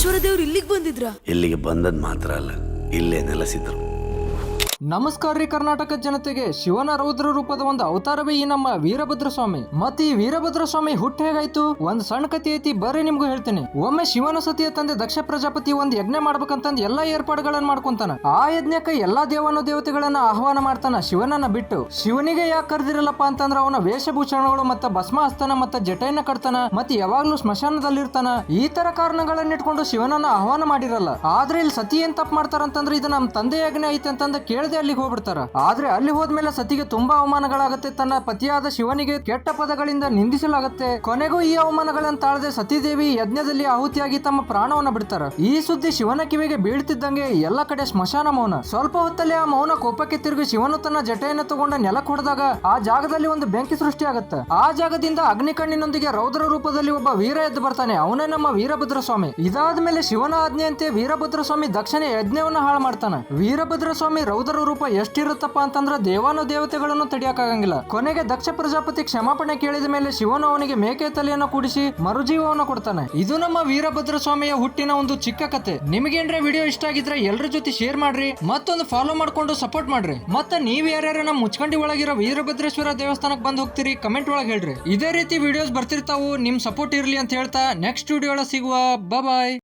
ಈಶ್ವರ ದೇವ್ರು ಇಲ್ಲಿಗೆ ಬಂದಿದ್ರ? ಇಲ್ಲಿಗೆ ಬಂದದ್ ಮಾತ್ರ ಅಲ್ಲ ಇಲ್ಲೇ ನೆಲೆಸಿದ್ರು. ನಮಸ್ಕಾರ ರೀ ಕರ್ನಾಟಕ ಜನತೆಗೆ. ಶಿವನ ರೌದ್ರ ರೂಪದ ಒಂದು ಅವತಾರವೇ ಈ ನಮ್ಮ ವೀರಭದ್ರ ಸ್ವಾಮಿ. ಮತ್ ಈ ವೀರಭದ್ರ ಸ್ವಾಮಿ ಹುಟ್ಟ ಹೇಗಾಯ್ತು? ಒಂದ್ ಸಣ್ಣ ಕತಿ ಐತಿ ಬರ್ರಿ ನಿಮ್ಗೂ ಹೇಳ್ತೀನಿ. ಒಮ್ಮೆ ಶಿವನ ಸತಿಯ ತಂದೆ ದಕ್ಷ ಪ್ರಜಾಪತಿ ಒಂದ್ ಯಜ್ಞ ಮಾಡ್ಬೇಕಂತಂದ್ ಎಲ್ಲಾ ಏರ್ಪಾಡುಗಳನ್ನ ಮಾಡ್ಕೊಂತಾನ. ಆ ಯಜ್ಞಕ್ಕೆ ಎಲ್ಲಾ ದೇವನ ದೇವತೆಗಳನ್ನ ಆಹ್ವಾನ ಮಾಡ್ತಾನ ಶಿವನನ್ನ ಬಿಟ್ಟು. ಶಿವನಿಗೆ ಯಾಕೆ ಕರ್ದಿರಲ್ಲಪ್ಪ ಅಂತಂದ್ರ ಅವನ ವೇಷಭೂಷಣಗಳು ಮತ್ತ ಭಸ್ಮ ಹಸ್ತನ ಮತ್ತ ಜಟೆಯನ್ನ ಕಟ್ತಾನ, ಮತ್ತೆ ಯಾವಾಗ್ಲೂ ಸ್ಮಶಾನದಲ್ಲಿರ್ತಾನ. ಈ ತರ ಕಾರಣಗಳನ್ನ ಇಟ್ಕೊಂಡು ಶಿವನನ್ನ ಆಹ್ವಾನ ಮಾಡಿರಲ್ಲ. ಆದ್ರೆ ಇಲ್ಲಿ ಸತಿ ಏನ್ ತಪ್ಪು ಮಾಡ್ತಾರಂತಂದ್ರೆ ಇದು ನಮ್ ತಂದೆ ಯಜ್ಞ ಐತೆ ಅಂತಂದ ಕೇಳದೆ ಅಲ್ಲಿಗೆ ಹೋಗ್ಬಿಡ್ತಾರ. ಆದ್ರೆ ಅಲ್ಲಿ ಹೋದ್ಮೇಲೆ ಸತಿಗೆ ತುಂಬಾ ಅವಮಾನಗಳಾಗತ್ತೆ. ತನ್ನ ಪತಿಯಾದ ಶಿವನಿಗೆ ಕೆಟ್ಟ ಪದಗಳಿಂದ ನಿಂದಿಸಲಾಗುತ್ತೆ. ಕೊನೆಗೂ ಈ ಅವಮಾನಗಳನ್ನ ತಾಳದೆ ಸತೀದೇವಿ ಯಜ್ಞದಲ್ಲಿ ಆಹುತಿಯಾಗಿ ತಮ್ಮ ಪ್ರಾಣವನ್ನ ಬಿಡ್ತಾರ. ಈ ಸುದ್ದಿ ಶಿವನ ಕಿವಿಗೆ ಬೀಳ್ತಿದ್ದಂಗೆ ಎಲ್ಲ ಕಡೆ ಸ್ಮಶಾನ ಮೌನ. ಸ್ವಲ್ಪ ಹೊತ್ತಲ್ಲಿ ಆ ಮೌನ ಕೋಪಕ್ಕೆ ತಿರುಗಿ ಶಿವನು ತನ್ನ ಜಟೆಯನ್ನು ತಗೊಂಡ ನೆಲಕ್ಕೆ ಕೊಡದಾಗ ಆ ಜಾಗದಲ್ಲಿ ಒಂದು ಬೆಂಕಿ ಸೃಷ್ಟಿಯಾಗುತ್ತೆ. ಆ ಜಾಗದಿಂದ ಅಗ್ನಿಕಣ್ಣಿನೊಂದಿಗೆ ರೌದ್ರ ರೂಪದಲ್ಲಿ ಒಬ್ಬ ವೀರ ಎದ್ದು ಬರ್ತಾನೆ. ಅವನೇ ನಮ್ಮ ವೀರಭದ್ರ ಸ್ವಾಮಿ ಇದಾದ ಮೇಲೆ ಶಿವನ ಆಜ್ಞೆಯಂತೆ ವೀರಭದ್ರ ಸ್ವಾಮಿ ದಕ್ಷಿಣ ಯಜ್ಞವನ್ನ ಹಾಳು ಮಾಡ್ತಾನೆ. ವೀರಭದ್ರ ಸ್ವಾಮಿ ರೌದ್ರ ರೂಪ ಎಷ್ಟಿರುತ್ತಪ್ಪ ಅಂತಂದ್ರೆ ದೇವಾನು ದೇವತೆಗಳನ್ನು ತಡಿಯಕ್ಕಾಗಂಗಿಲ್ಲ. ಕೊನೆಗೆ ದಕ್ಷ ಪ್ರಜಾಪತಿ ಕ್ಷಮಾಪಣೆ ಕೇಳಿದ ಮೇಲೆ ಶಿವನು ಅವನಿಗೆ ಮೇಕೆ ತಲೆಯನ್ನು ಕೂಡಿಸಿ ಮರುಜೀವವನ್ನು ಕೊಡ್ತಾನೆ. ಇದು ನಮ್ಮ ವೀರಭದ್ರ ಸ್ವಾಮಿಯ ಹುಟ್ಟಿನ ಒಂದು ಚಿಕ್ಕ ಕತೆ. ನಿಮಗೇನ್ರೆ ವಿಡಿಯೋ ಇಷ್ಟ ಆಗಿದ್ರೆ ಎಲ್ಲರ ಜೊತೆ ಶೇರ್ ಮಾಡ್ರಿ, ಮತ್ತೊಂದು ಫಾಲೋ ಮಾಡ್ಕೊಂಡು ಸಪೋರ್ಟ್ ಮಾಡ್ರಿ. ಮತ್ತೆ ನೀವ್ ಯಾರ್ಯಾರು ನಮ್ಮ ಮುಚ್ಕಂಡಿ ಒಳಗಿರೋ ವೀರಭದ್ರೇಶ್ವರ ದೇವಸ್ಥಾನಕ್ಕೆ ಬಂದು ಹೋಗ್ತೀರಿ ಕಮೆಂಟ್ ಒಳಗೆ ಹೇಳ್ರಿ. ಇದೇ ರೀತಿ ವಿಡಿಯೋಸ್ ಬರ್ತಿರ್ತಾವು, ನಿಮ್ ಸಪೋರ್ಟ್ ಇರ್ಲಿ ಅಂತ ಹೇಳ್ತಾ ನೆಕ್ಸ್ಟ್ ವಿಡಿಯೋ ಒಳಗೆ ಸಿಗುವ ಬಾಯ್